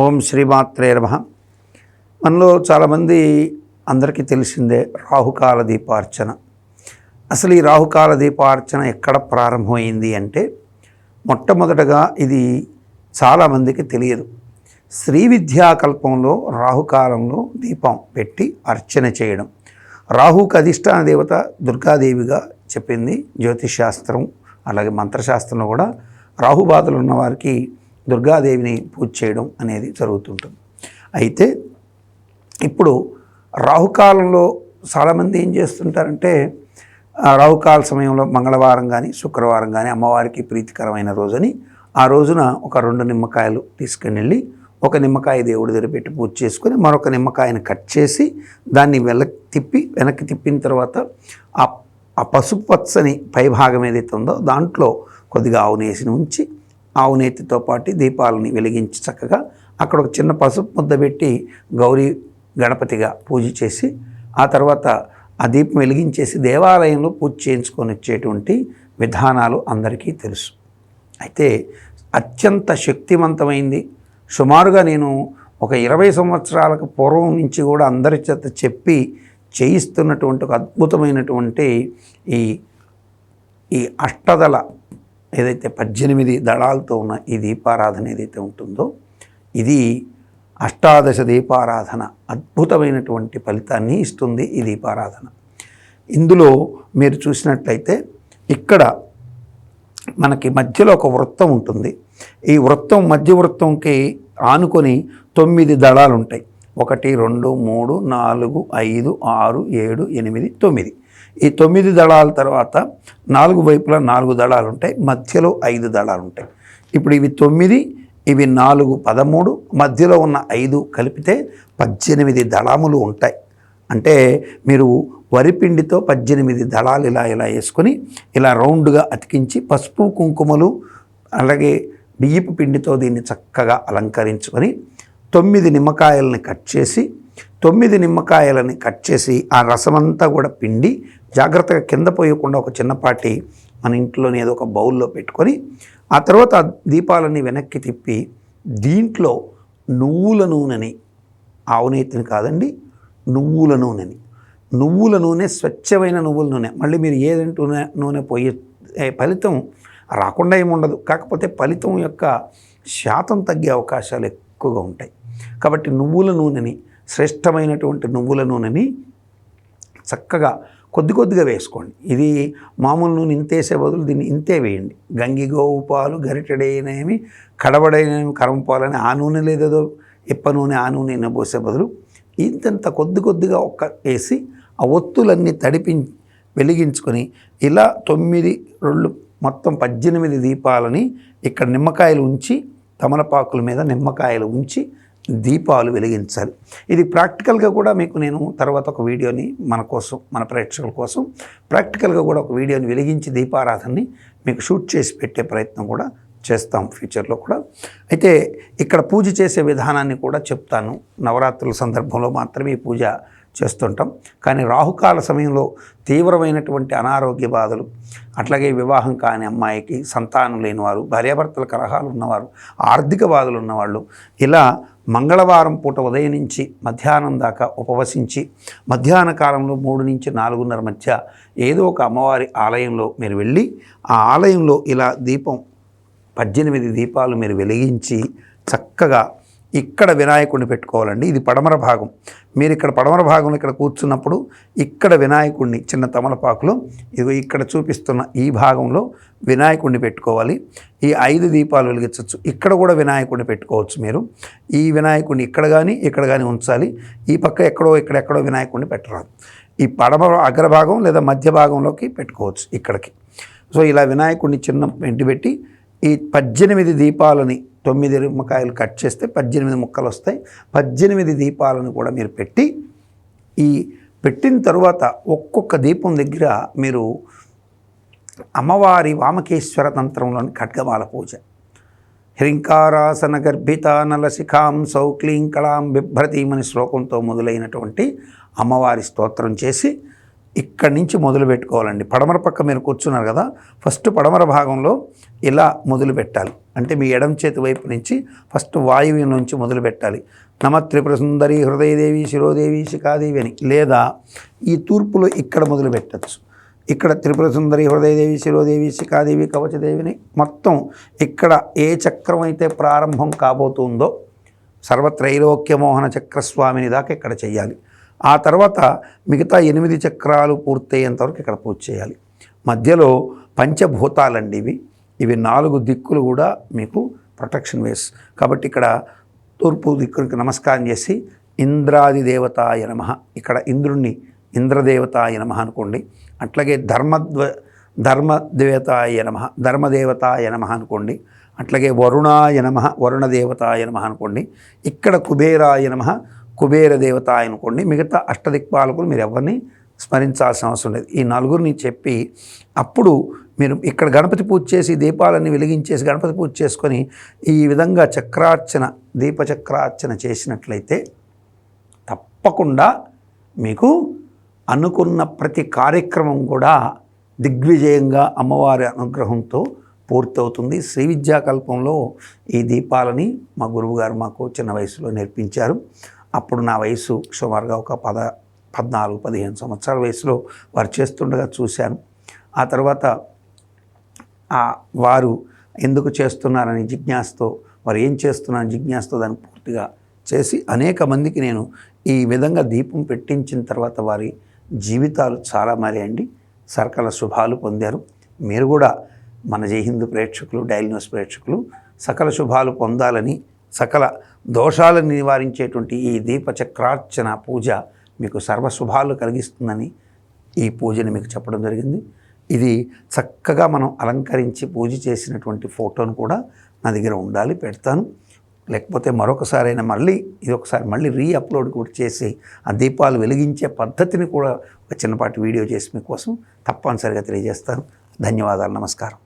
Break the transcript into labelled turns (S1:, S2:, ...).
S1: ఓం శ్రీమాత్రే నమ. మనలో చాలామంది అందరికీ తెలిసిందే రాహుకాల దీపార్చన. అసలు ఈ రాహుకాల దీపార్చన ఎక్కడ ప్రారంభమైంది అంటే మొట్టమొదటగా ఇది చాలామందికి తెలియదు. శ్రీ విద్యాకల్పంలో రాహుకాలంలో దీపం పెట్టి అర్చన చేయడం. రాహుకు అధిష్టాన దేవత దుర్గాదేవిగా చెప్పింది జ్యోతిష్ శాస్త్రం అలాగే మంత్రశాస్త్రంలో కూడా రాహుబాధలు ఉన్న వారికి దుర్గాదేవిని పూజ చేయడం అనేది జరుగుతుంటుంది. అయితే ఇప్పుడు రాహుకాలంలో చాలామంది ఏం చేస్తుంటారంటే రాహుకాల సమయంలో మంగళవారం కానీ శుక్రవారం కానీ అమ్మవారికి ప్రీతికరమైన రోజని ఆ రోజున ఒక రెండు నిమ్మకాయలు తీసుకుని వెళ్ళి ఒక నిమ్మకాయ దేవుడి దగ్గర పెట్టి పూజ చేసుకొని మరొక నిమ్మకాయని కట్ చేసి దాన్ని వెనక్కి తిప్పి వెనక్కి తిప్పిన తర్వాత ఆ ఆ పసుపు పచ్చని పైభాగం ఏదైతే ఉందో దాంట్లో కొద్దిగా ఆవునేసి ఉంచి ఆవు నేతితో పాటు దీపాలని వెలిగించి చక్కగా అక్కడ ఒక చిన్న పసుపు ముద్ద పెట్టి గౌరీ గణపతిగా పూజ చేసి ఆ తర్వాత ఆ దీపం వెలిగించేసి దేవాలయంలో పూజ చేయించుకొని వచ్చేటువంటి విధానాలు అందరికీ తెలుసు. అయితే అత్యంత శక్తివంతమైంది. సుమారుగా నేను ఒక ఇరవై సంవత్సరాలకు పూర్వం నుంచి కూడా అందరి చేత చెప్పి చేయిస్తున్నటువంటి ఒక అద్భుతమైనటువంటి ఈ ఈ అష్టదళ ఏదైతే పద్దెనిమిది దళాలతో ఉన్న ఈ దీపారాధన ఏదైతే ఉంటుందో ఇది అష్టాదశ దీపారాధన అద్భుతమైనటువంటి ఫలితాన్ని ఇస్తుంది ఈ దీపారాధన. ఇందులో మీరు చూసినట్లయితే ఇక్కడ మనకి మధ్యలో ఒక వృత్తం ఉంటుంది. ఈ వృత్తం మధ్య వృత్తంకి ఆనుకొని తొమ్మిది దళాలు ఉంటాయి ఒకటి రెండు మూడు నాలుగు ఐదు ఆరు ఏడు ఎనిమిది తొమ్మిది. ఈ తొమ్మిది దళాల తర్వాత నాలుగు వైపులా నాలుగు దళాలు ఉంటాయి మధ్యలో ఐదు దళాలు ఉంటాయి. ఇప్పుడు ఇవి తొమ్మిది ఇవి నాలుగు పదమూడు మధ్యలో ఉన్న ఐదు కలిపితే పద్దెనిమిది దళాములు ఉంటాయి. అంటే మీరు వరిపిండితో పద్దెనిమిది దళాలు ఇలా ఇలా వేసుకొని ఇలా రౌండ్గా అతికించి పసుపు కుంకుమలు అలాగే బియ్యపు పిండితో దీన్ని చక్కగా అలంకరించుకొని తొమ్మిది నిమ్మకాయలని కట్ చేసి తొమ్మిది నిమ్మకాయలని కట్ చేసి ఆ రసమంతా కూడా పిండి జాగ్రత్తగా కింద పోయకుండా ఒక చిన్నపాటి మన ఇంట్లోని ఏదో ఒక బౌల్లో పెట్టుకొని ఆ తర్వాత దీపాలన్నీ దీపాలని వెనక్కి తిప్పి దీంట్లో నువ్వుల నూనెని ఆవునేతిని కాదండి నువ్వుల నూనెని. నువ్వుల నూనె స్వచ్ఛమైన నువ్వుల నూనె. మళ్ళీ మీరు ఏదంటే నూనె నూనె పోయే ఫలితం రాకుండా ఏముండదు కాకపోతే ఫలితం యొక్క శాతం తగ్గే అవకాశాలు ఎక్కువగా ఉంటాయి. కాబట్టి నువ్వుల నూనెని శ్రేష్టమైనటువంటి నువ్వుల నూనెని చక్కగా కొద్ది కొద్దిగా వేసుకోండి. ఇది మామూలు నూనె ఇంతేసే బదులు దీన్ని ఇంతే వేయండి. గంగి గోవు పాలు గరిటెడైనవి కడబడైనవి కరంపాలని ఆ నూనె లేదేదో ఇప్ప నూనె ఆ నూనె పోసే బదులు ఇంతంత కొద్ది కొద్దిగా ఒక్క వేసి ఆ ఒత్తులన్నీ తడిపి వెలిగించుకొని ఇలా తొమ్మిది రెండు మొత్తం పద్దెనిమిది దీపాలని ఇక్కడ నిమ్మకాయలు ఉంచి తమలపాకుల మీద నిమ్మకాయలు ఉంచి దీపాలు వెలిగించాలి. ఇది ప్రాక్టికల్గా కూడా మీకు నేను తర్వాత ఒక వీడియోని మన కోసం మన ప్రేక్షకుల కోసం ప్రాక్టికల్గా కూడా ఒక వీడియోని వెలిగించి దీపారాధనని మీకు షూట్ చేసి పెట్టే ప్రయత్నం కూడా చేస్తాం ఫ్యూచర్లో కూడా. అయితే ఇక్కడ పూజ చేసే విధానాన్ని కూడా చెప్తాను. నవరాత్రుల సందర్భంలో మాత్రమే ఈ పూజ చేస్తుంటాం. కానీ రాహుకాల సమయంలో తీవ్రమైనటువంటి అనారోగ్య బాధలు అట్లాగే వివాహం కాని అమ్మాయికి సంతానం లేనివారు భార్యాభర్తల కలహాలు ఉన్నవారు ఆర్థిక బాధలు ఉన్నవాళ్ళు ఇలా మంగళవారం పూట ఉదయం నుంచి మధ్యాహ్నం దాకా ఉపవసించి మధ్యాహ్న కాలంలో మూడు నుంచి నాలుగున్నర మధ్య ఏదో ఒక అమ్మవారి ఆలయంలో మీరు వెళ్ళి ఆ ఆలయంలో ఇలా దీపం పద్దెనిమిది దీపాలు మీరు వెలిగించి చక్కగా ఇక్కడ వినాయకుడిని పెట్టుకోవాలండి. ఇది పడమర భాగం. మీరు ఇక్కడ పడమర భాగంలో ఇక్కడ కూర్చున్నప్పుడు ఇక్కడ వినాయకుడిని చిన్న తమలపాకులో ఇది ఇక్కడ చూపిస్తున్న ఈ భాగంలో వినాయకుడిని పెట్టుకోవాలి. ఈ ఐదు దీపాలు వెలిగించవచ్చు. ఇక్కడ కూడా వినాయకుడిని పెట్టుకోవచ్చు మీరు. ఈ వినాయకుడిని ఇక్కడ కానీ ఇక్కడ కానీ ఉంచాలి. ఈ పక్క ఎక్కడో ఇక్కడెక్కడో వినాయకుడిని పెట్టరాదు. ఈ పడమర అగ్రభాగం లేదా మధ్య భాగంలోకి పెట్టుకోవచ్చు ఇక్కడికి. సో ఇలా వినాయకుడిని చిన్న వెంటి పెట్టి ఈ పద్దెనిమిది దీపాలని తొమ్మిది నిమ్మకాయలు కట్ చేస్తే పద్దెనిమిది ముక్కలు వస్తాయి. పద్దెనిమిది దీపాలను కూడా మీరు పెట్టి ఈ పెట్టిన తరువాత ఒక్కొక్క దీపం దగ్గర మీరు అమ్మవారి వామకేశ్వర తంత్రంలోని ఖడ్గమాల పూజ. హ్రింకారాసన గర్భిత నలశిఖాం సౌక్లీం కళాం బిభ్రతీమని శ్లోకంతో మొదలైనటువంటి అమ్మవారి స్తోత్రం చేసి ఇక్కడి నుంచి మొదలు పెట్టుకోవాలండి. పడమర పక్క మీరు కూర్చున్నారు కదా ఫస్ట్ పడమర భాగంలో ఇలా మొదలు పెట్టాలి. అంటే మీ ఎడం చేతి వైపు నుంచి ఫస్ట్ వాయువు నుంచి మొదలు పెట్టాలి. నమ త్రిపుర సుందరి హృదయదేవి శిరోదేవి శిఖాదేవి అని. లేదా ఈ తూర్పులో ఇక్కడ మొదలు పెట్టచ్చు. ఇక్కడ త్రిపుర సుందరి హృదయదేవి శిరోదేవి శిఖాదేవి కవచదేవిని మొత్తం ఇక్కడ ఏ చక్రం అయితే ప్రారంభం కాబోతుందో సర్వత్రైలోక్యమోహన చక్రస్వామిని దాకా ఇక్కడ చేయాలి ఆ తర్వాత మిగతా ఎనిమిది చక్రాలు పూర్తయ్యేంతవరకు ఇక్కడ పూజ చేయాలి. మధ్యలో పంచభూతాలండి ఇవి ఇవి నాలుగు దిక్కులు కూడా మీకు ప్రొటెక్షన్ వేస్. కాబట్టి ఇక్కడ తూర్పు దిక్కునికి నమస్కారం చేసి ఇంద్రాది దేవతాయ నమ. ఇక్కడ ఇంద్రుణ్ణి ఇంద్రదేవతాయ నమ అనుకోండి. అట్లాగే ధర్మద్వ ధర్మదేవతాయ నమ ధర్మదేవతాయ నమ అనుకోండి. అట్లాగే వరుణాయ నమ వరుణదేవతాయ నమ అనుకోండి. ఇక్కడ కుబేరాయ నమ కుబేర దేవత అనుకోండి మిగతా అష్టదిక్పాలకులు మీరు ఎవరిని స్మరించాల్సిన అవసరం లేదు. ఈ నలుగురిని చెప్పి అప్పుడు మీరు ఇక్కడ గణపతి పూజ చేసి దీపాలన్నీ వెలిగించేసి గణపతి పూజ చేసుకొని ఈ విధంగా చక్రార్చన దీపచక్రార్చన చేసినట్లయితే తప్పకుండా మీకు అనుకున్న ప్రతి కార్యక్రమం కూడా దిగ్విజయంగా అమ్మవారి అనుగ్రహంతో పూర్తవుతుంది. శ్రీ విద్యాకల్పంలో ఈ దీపాలని మా గురువుగారు మాకు చిన్న వయసులో నేర్పించారు. అప్పుడు నా వయసు సుమారుగా ఒక పద పద్నాలుగు పదిహేను సంవత్సరాల వయసులో వారు చేస్తుండగా చూశాను. ఆ తర్వాత ఆ వారు ఎందుకు చేస్తున్నారని జిజ్ఞాసతో వారు ఏం చేస్తున్నారని జిజ్ఞాసతో దాన్ని పూర్తిగా చేసి అనేక మందికి నేను ఈ విధంగా దీపం పెట్టించిన తర్వాత వారి జీవితాలు చాలా మారాయండి. సర్కల శుభాలు పొందారు. మీరు కూడా మన జై హిందూ ప్రేక్షకులు డైల్ న్యూస్ ప్రేక్షకులు సకల శుభాలు పొందాలని సకల దోషాలను నివారించేటువంటి ఈ దీపచక్రార్చన పూజ మీకు సర్వశుభాలు కలిగిస్తుందని ఈ పూజని మీకు చెప్పడం జరిగింది. ఇది చక్కగా మనం అలంకరించి పూజ చేసినటువంటి ఫోటోను కూడా నా దగ్గర ఉండాలి పెడతాను. లేకపోతే మరొకసారైనా మళ్ళీ ఇది ఒకసారి మళ్ళీ రీ అప్లోడ్ కూడా చేసి ఆ దీపాలు వెలిగించే పద్ధతిని కూడా ఒక చిన్నపాటి వీడియో చేసి మీకోసం తప్పనిసరిగా తెలియజేస్తాను. ధన్యవాదాలు నమస్కారం.